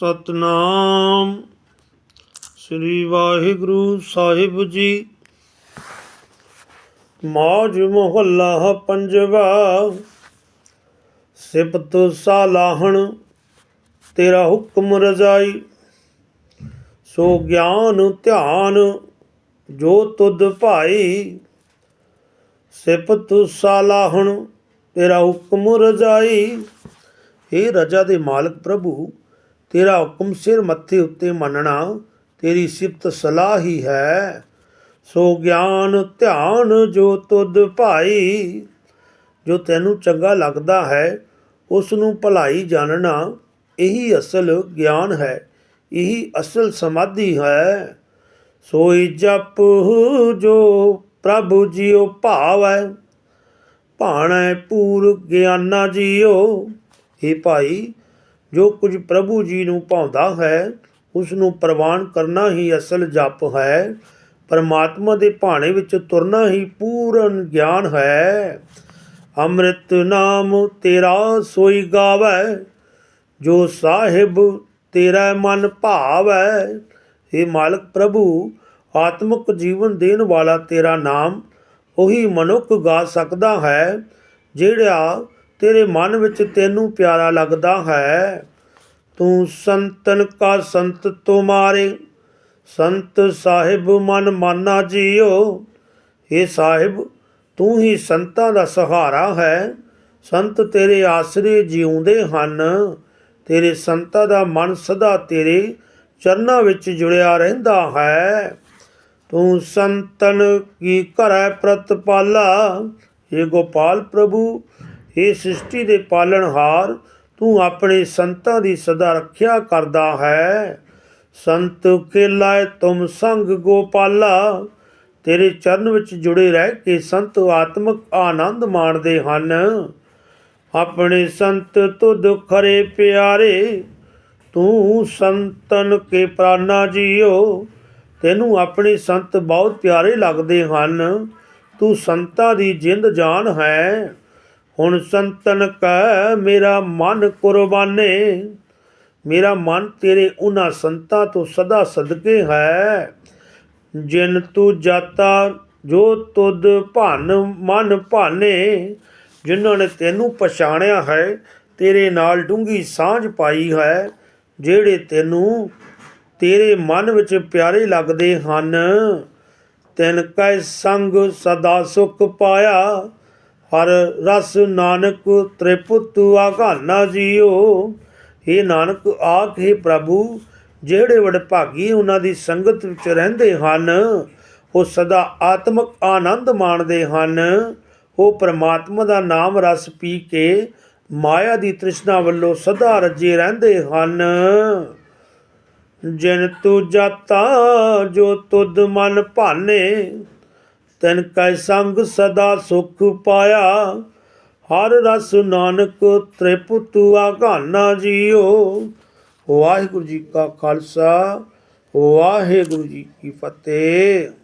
ਸਤਨਾਮ। ਸ੍ਰੀ ਵਾਹਿਗੁਰੂ ਸਾਹਿਬ ਜੀ। ਮੌਜ ਮੁਹੱਲਾ ਪੰਜਵਾ। ਸਿਫਤ ਸਾਲਾਹਣ, ਤੇਰਾ ਹੁਕਮ ਰਜ਼ਾਈ। ਸੋ ਗਿਆਨ ਧਿਆਨ ਜੋ ਤੁਧ ਭਾਈ। ਸਿਫਤ ਸਾਲਾਹਣ, ਤੇਰਾ ਹੁਕਮ ਰਜ਼ਾਈ। हे ਰਜਾ ਦੇ ਮਾਲਕ ਪ੍ਰਭੂ ਤੇਰਾ ਹੁਕਮ ਸਿਰ ਮੱਥੇ ਉੱਤੇ ਮੰਨਣਾ ਤੇਰੀ ਸਿਫਤ ਸਲਾਹ ਹੀ ਹੈ। ਸੋ ਗਿਆਨ ਧਿਆਨ ਜੋ ਤੁਧ ਭਾਈ, ਜੋ ਤੈਨੂੰ ਚੰਗਾ ਲੱਗਦਾ ਹੈ ਉਸ ਨੂੰ ਭਲਾਈ ਜਾਣਨਾ ਇਹੀ ਅਸਲ ਗਿਆਨ ਹੈ, ਇਹੀ ਅਸਲ ਸਮਾਧੀ ਹੈ। ਸੋਈ ਜਪ ਜੋ ਪ੍ਰਭੂ ਜੀਓ ਭਾਵੈ, ਭਾਣੈ ਪੂਰ ਗਿਆਨਾ ਜੀਓ ਇਹ ਭਾਈ ਜੋ ਕੁਝ ਪ੍ਰਭੂ ਜੀ ਨੂੰ ਭਾਉਂਦਾ ਹੈ, ਉਸ ਨੂੰ ਪ੍ਰਵਾਨ ਕਰਨਾ ਹੀ ਅਸਲ ਜਪ ਹੈ। ਪਰਮਾਤਮਾ ਦੇ ਭਾਣੇ ਵਿੱਚ ਤੁਰਨਾ ਹੀ ਪੂਰਨ ਗਿਆਨ ਹੈ। ਅੰਮ੍ਰਿਤ ਨਾਮ ਤੇਰਾ ਸੋਈ ਗਾਵੈ, ਜੋ ਸਾਹਿਬ ਤੇਰਾ ਮਨ ਭਾਵੈ। हे ਮਾਲਕ ਪ੍ਰਭੂ, ਆਤਮਿਕ ਜੀਵਨ ਦੇਣ ਵਾਲਾ ਤੇਰਾ ਨਾਮ ਉਹੀ ਮਨੁੱਖ ਗਾ ਸਕਦਾ ਹੈ, ਜਿਹੜਾ ਤੇਰੇ ਮਨ ਵਿੱਚ ਤੈਨੂੰ ਪਿਆਰਾ ਲੱਗਦਾ ਹੈ। ਤੂੰ ਸੰਤਨ ਕਾ ਸੰਤ ਤੁਮਾਰੇ ਸੰਤ ਸਾਹਿਬ ਮਨ ਮਾਨਾ ਜੀਓ। ਇਹ ਸਾਹਿਬ, ਤੂੰ ਹੀ ਸੰਤਾਂ ਦਾ ਸਹਾਰਾ ਹੈ। ਸੰਤ ਤੇਰੇ ਆਸਰੇ ਜਿਉਂਦੇ ਹਨ। ਤੇਰੇ ਸੰਤਾਂ ਦਾ ਮਨ ਸਦਾ ਤੇਰੇ ਚਰਨਾਂ ਵਿੱਚ ਜੁੜਿਆ ਰਹਿੰਦਾ ਹੈ। ਤੂੰ ਸੰਤਨ ਕੀ ਕਰੈ ਪ੍ਰਤਪਾਲਾ? ਇਹ ਗੋਪਾਲ ਪ੍ਰਭੂ ਇਹ ਸ੍ਰਿਸ਼ਟੀ ਦੇ ਪਾਲਣਹਾਰ ਤੂੰ ਆਪਣੇ ਸੰਤਾਂ ਦੀ ਸਦਾ ਰੱਖਿਆ ਕਰਦਾ ਹੈ। ਸੰਤ ਕੇਲਾ ਤੁਮ ਸੰਗ ਗੋਪਾਲਾ। ਤੇਰੇ ਚਰਨ ਵਿੱਚ ਜੁੜੇ ਰਹਿ ਕੇ ਸੰਤ ਆਤਮਿਕ ਆਨੰਦ ਮਾਣਦੇ ਹਨ। ਆਪਣੇ ਸੰਤ ਤੁਧ ਖਰੇ ਪਿਆਰੇ, ਤੂੰ ਸੰਤਨ ਕੇ ਪ੍ਰਾਨਾ ਜੀਓ। ਤੈਨੂੰ ਆਪਣੇ ਸੰਤ ਬਹੁਤ ਪਿਆਰੇ ਲੱਗਦੇ ਹਨ। ਤੂੰ ਸੰਤਾਂ ਦੀ ਜਿੰਦ ਜਾਨ ਹੈ। ਹੁਣ ਸੰਤਨ ਕੈ ਮੇਰਾ ਮਨ ਕੁਰਬਾਨੇ। ਮੇਰਾ ਮਨ ਤੇਰੇ ਉਹਨਾਂ ਸੰਤਾਂ ਤੋਂ ਸਦਾ ਸਦਕੇ ਹੈ। ਜਿਨ ਤੂੰ ਜਾਤਾ, ਜੋ ਤੁਧ ਭਨ, ਮਨ ਭਾਨੇ। ਜਿਨ੍ਹਾਂ ਨੇ ਤੈਨੂੰ ਪਛਾਣਿਆ ਹੈ, ਤੇਰੇ ਨਾਲ ਡੂੰਗੀ ਸਾਂਝ ਪਾਈ ਹੈ। ਜਿਹੜੇ ਤੈਨੂੰ ਤੇਰੇ ਮਨ ਵਿੱਚ ਪਿਆਰੇ ਲੱਗਦੇ ਹਨ, ਤਿਨ ਕੈ ਸੰਗ ਸਦਾ ਸੁਖ ਪਾਇਆ। ਹਰ ਰਸ ਨਾਨਕ ਤ੍ਰਿਪਤ ਆਘਾਨਾ ਜੀਓ। ਇਹ ਨਾਨਕ, ਆਖੇ ਪ੍ਰਭੂ, ਜਿਹੜੇ ਵਡਭਾਗੀ ਉਹਨਾਂ ਦੀ ਸੰਗਤ ਵਿੱਚ ਰਹਿੰਦੇ ਹਨ, ਉਹ ਸਦਾ ਆਤਮਿਕ ਆਨੰਦ ਮਾਣਦੇ ਹਨ। ਉਹ ਪ੍ਰਮਾਤਮਾ ਦਾ ਨਾਮ ਰਸ ਪੀ ਕੇ ਮਾਇਆ ਦੀ ਤ੍ਰਿਸ਼ਨਾ ਵੱਲੋਂ ਸਦਾ ਰੱਜੇ ਰਹਿੰਦੇ ਹਨ। ਜਿਨ ਤੂ ਜਾਤਾ, ਜੋ ਤੁਧ ਮਨ ਭਾਨੇ ਤਨ ਕੈ ਸੰਗ ਸਦਾ ਸੁਖ ਪਾਇਆ। ਹਰ ਰਸ ਨਾਨਕ ਤ੍ਰਿਪਤ ਆਘਾਨਾ ਜੀਓ। ਵਾਹਿਗੁਰੂ ਜੀ ਕਾ ਖਾਲਸਾ, ਵਾਹਿਗੁਰੂ ਜੀ ਕੀ ਫਤਿਹ।